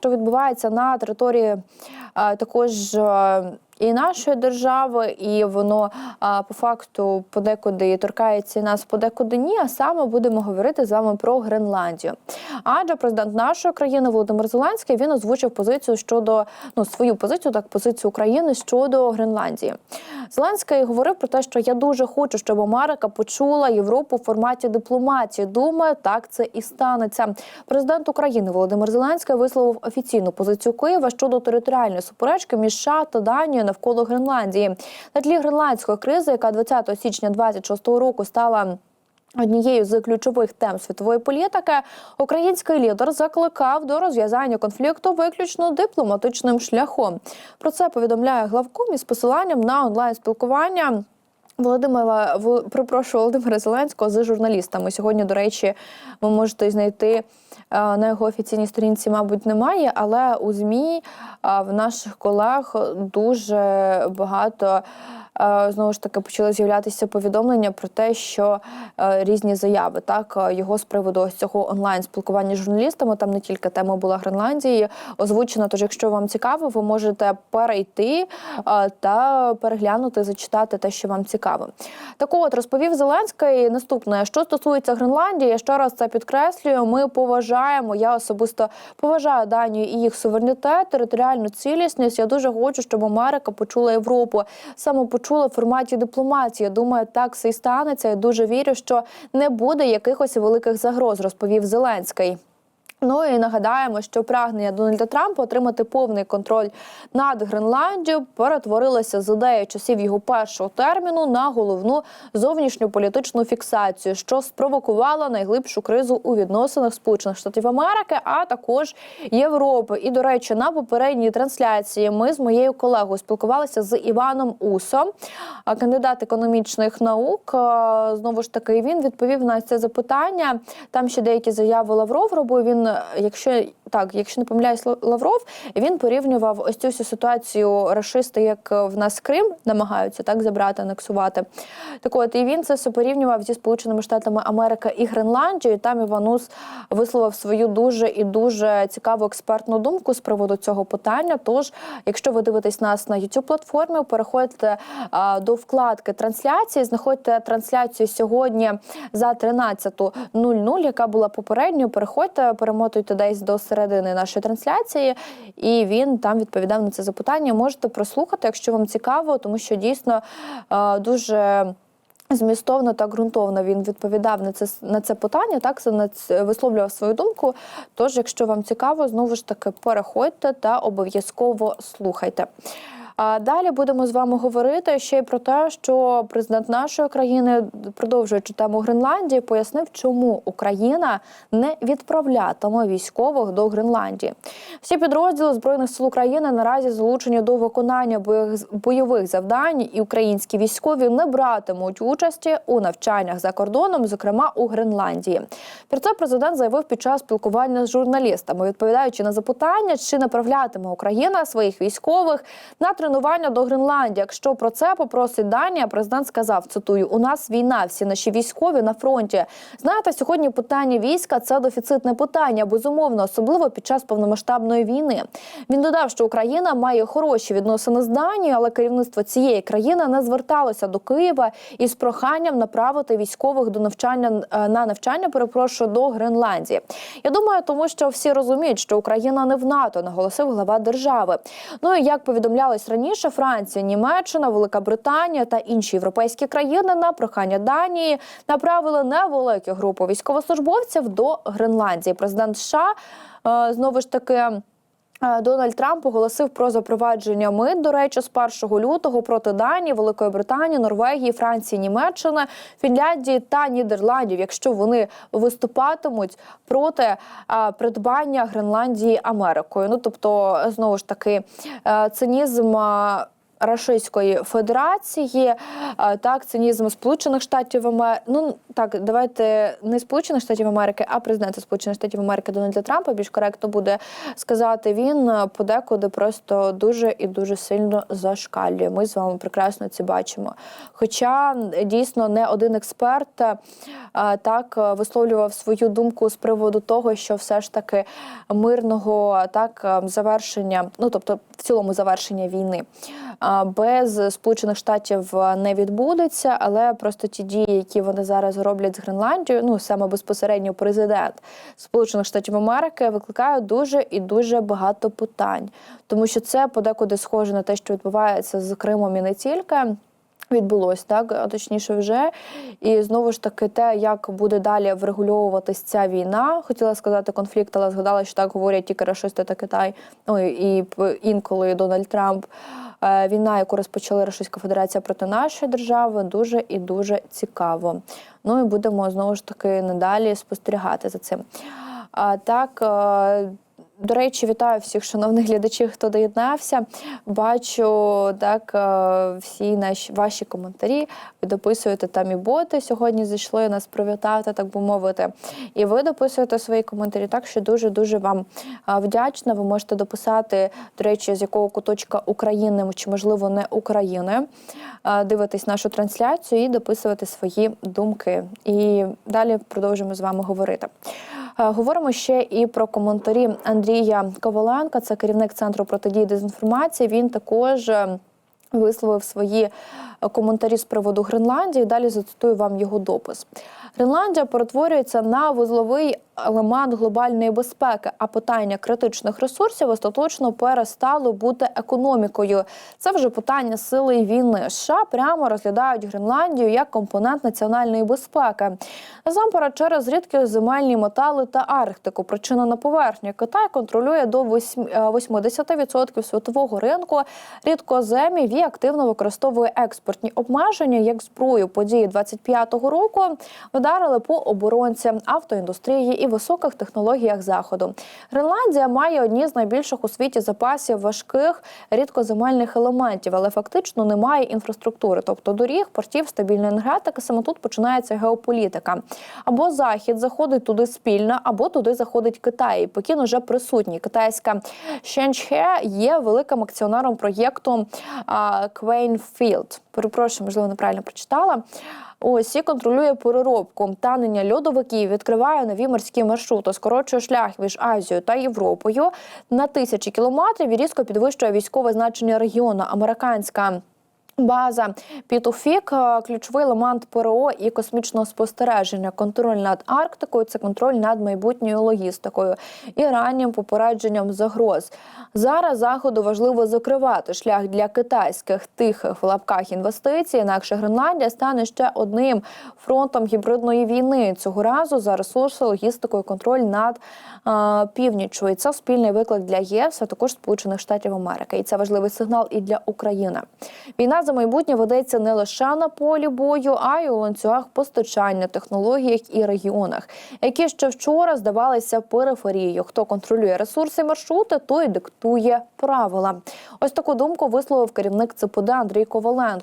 що відбувається на території е, також е, і нашої держави, і воно по факту подекуди торкається нас, подекуди ні. А саме будемо говорити з вами про Гренландію. Адже президент нашої країни Володимир Зеленський він озвучив позицію щодо ну свою позицію, так позицію України щодо Гренландії. Зеленський говорив про те, що я дуже хочу, щоб Америка почула Європу в форматі дипломатії. Думаю, так це і станеться. Президент України Володимир Зеленський висловив офіційну позицію Києва щодо територіальної суперечки між США та Данією навколо Гренландії. На тлі гренландської кризи, яка 20 січня 26 року стала. Однією з ключових тем світової політики український лідер закликав до розв'язання конфлікту виключно дипломатичним шляхом. Про це повідомляє главком із посиланням на онлайн спілкування. Володимира В- перепрошую, Володимира Зеленського з журналістами. Сьогодні, до речі, ви можете знайти е, на його офіційній сторінці, мабуть, немає, але у ЗМІ е, в наших колег дуже багато. Е, Знову ж таки почали з'являтися повідомлення про те, що е, різні заяви так е, його з приводу ось цього онлайн спілкування з журналістами. Там не тільки тема була Гренландії озвучена. Тож, якщо вам цікаво, ви можете перейти та переглянути, зачитати те, що вам цікаво. Так от розповів Зеленський наступне, що стосується Гренландії, я ще раз це підкреслюю. Ми поважаємо. Я особисто поважаю Данію і їх суверенітет, територіальну цілісність. Я дуже хочу, щоб Америка почула Європу. Саме почула в форматі дипломатії. Я Думаю, так все і станеться. Я дуже вірю, що не буде якихось великих загроз, розповів Зеленський. Ну і нагадаємо, що прагнення Дональда Трампа отримати повний контроль над Гренландією перетворилося з ідеї часів його першого терміну на головну зовнішню політичну фіксацію, що спровокувало найглибшу кризу у відносинах Сполучених Штатів Америки, а також Європи. І до речі, на попередній трансляції ми з моєю колегою спілкувалися з Іваном Усом, кандидат економічних наук. Знову ж таки, він відповів на це запитання. Там ще деякі заяви Лавров робив. Він, якщо так, якщо не помиляюсь, Лавров, він порівнював ось цю ситуацію рашисти, як в нас Крим намагаються так забрати, анексувати. Так от і він це все порівнював зі Сполученими Штатами Америки і Гренландією. Там Іванус висловив свою дуже і дуже цікаву експертну думку з приводу цього питання. Тож, якщо ви дивитесь нас на youtube платформі, переходьте а, до вкладки трансляції, знаходьте трансляцію сьогодні за 13.00, яка була попередньою. Переходьте, перемотуйте десь до середини нашої трансляції, і він там відповідав на це запитання. Можете прослухати, якщо вам цікаво, тому що дійсно дуже. Змістовно та ґрунтовно він відповідав на це на це питання, так висловлював свою думку. Тож, якщо вам цікаво, знову ж таки переходьте та обов'язково слухайте. А далі будемо з вами говорити ще й про те, що президент нашої країни, продовжуючи тему Гренландії, пояснив, чому Україна не відправлятиме військових до Гренландії. Всі підрозділи збройних сил України наразі залучені до виконання бойових- завдань, і українські військові не братимуть участі у навчаннях за кордоном, зокрема у Гренландії. Про це президент заявив під час спілкування з журналістами, відповідаючи на запитання, чи направлятиме Україна своїх військових на тренування до Гренландії. Якщо про це попросить Данія, президент сказав: цитую: у нас війна, всі наші військові на фронті. Знаєте, сьогодні питання війська це дефіцитне питання, безумовно, особливо під час повномасштабної війни. Він додав, що Україна має хороші відносини з Данією, але керівництво цієї країни не зверталося до Києва із проханням направити військових до навчання е, на навчання. Перепрошую до Гренландії. Я думаю, тому що всі розуміють, що Україна не в НАТО, наголосив глава держави. Ну і як повідомлялось раніше, Франція, Німеччина, Велика Британія та інші європейські країни на прохання Данії направили невелику групу військовослужбовців до Гренландії. Президент США е, знову ж таки. Е, Дональд Трамп оголосив про запровадження мит, до речі, з 1 лютого проти Данії, Великої Британії, Норвегії, Франції, Німеччини, Фінляндії та Нідерландів, якщо вони виступатимуть проти придбання Гренландії Америкою. Ну тобто, знову ж таки, е, цинізм. Рашистської Федерації, так цинізм Сполучених Штатів Америки. Ну так, давайте не Сполучених Штатів Америки, а президента Сполучених Штатів Америки Дональда Трампа більш коректно буде сказати. Він е, подекуди просто дуже і дуже сильно зашкалює. Ми з вами прекрасно це бачимо. Хоча е, дійсно не один експерт е, так е, висловлював свою думку з приводу того, що все ж таки мирного так е, завершення, ну тобто цілому завершення війни без Сполучених Штатів не відбудеться, але просто ті дії, які вони зараз роблять з Гренландією, ну саме безпосередньо президент Сполучених Штатів Америки, викликають дуже і дуже багато питань, тому що це подекуди схоже на те, що відбувається з Кримом і не тільки. Відбулось так, а точніше, вже і знову ж таки, те, як буде далі врегульовуватись ця війна. Хотіла сказати конфлікт, але згадала, що так говорять тільки рашисти та Китай. Ну і інколи Дональд Трамп. Е, Війна, яку розпочала Російська Федерація проти нашої держави, дуже і дуже цікаво. Ну і будемо знову ж таки надалі спостерігати за цим. А так. До речі, вітаю всіх шановних глядачів, хто доєднався. Бачу так е, всі наші ваші коментарі. Ви дописуєте там і боти сьогодні зайшли нас привітати, так би мовити. І ви дописуєте свої коментарі. Так що дуже дуже вам е, вдячна. Ви можете дописати, до речі, з якого куточка України чи можливо не України. е, Дивитись нашу трансляцію і дописувати свої думки. І далі продовжимо з вами говорити. Е, Говоримо ще і про коментарі Андрія Коваленка, це керівник центру протидії дезінформації. Він також е, висловив свої е, коментарі з приводу Гренландії. Далі зацитую вам його допис. Гренландія перетворюється на вузловий елемент глобальної безпеки, а питання критичних ресурсів остаточно перестало бути економікою. Це вже питання сили і війни. США прямо розглядають Гренландію як компонент національної безпеки. Насамперед, через рідкі земельні метали та Арктику. Причина на поверхні. Китай контролює до 8 е, 80% світового ринку рідкоземів і активно використовує експортні обмеження як зброю. Події 25-го року вдарили по оборонці автоіндустрії і високих технологіях заходу. Гренландія має одні з найбільших у світі запасів важких рідкоземельних елементів, але фактично немає інфраструктури, тобто доріг, портів, стабільної енергетики. Саме тут починається геополітика. Або захід заходить туди спільно, або туди заходить Китай. Пекін уже присутній. Китайська Шенчхе є великим акціонером проєкту Квейнфілд. Перепрошую, можливо, неправильно прочитала. Ось і контролює переробку танення льодовиків, відкриває нові морські маршрути, скорочує шлях між Азією та Європою на тисячі кілометрів і різко підвищує військове значення регіону. Американська База Пітуфік ключовий елемент ПРО і космічного спостереження. Контроль над Арктикою це контроль над майбутньою логістикою і раннім попередженням загроз. Зараз заходу важливо закривати шлях для китайських тихих в лапках інвестицій. Інакше Гренландія стане ще одним фронтом гібридної війни. Цього разу за ресурси, логістику контроль над е, північю. І це спільний виклик для ЄС, а також Сполучених Штатів Америки. І це важливий сигнал і для України. Війна за майбутнє ведеться не лише на полі бою, а й у ланцюгах постачання, технологіях і регіонах, які ще вчора здавалися периферією. Хто контролює ресурси і маршрути, той диктує правила. Ось таку думку висловив керівник ЦПД Андрій Коваленко.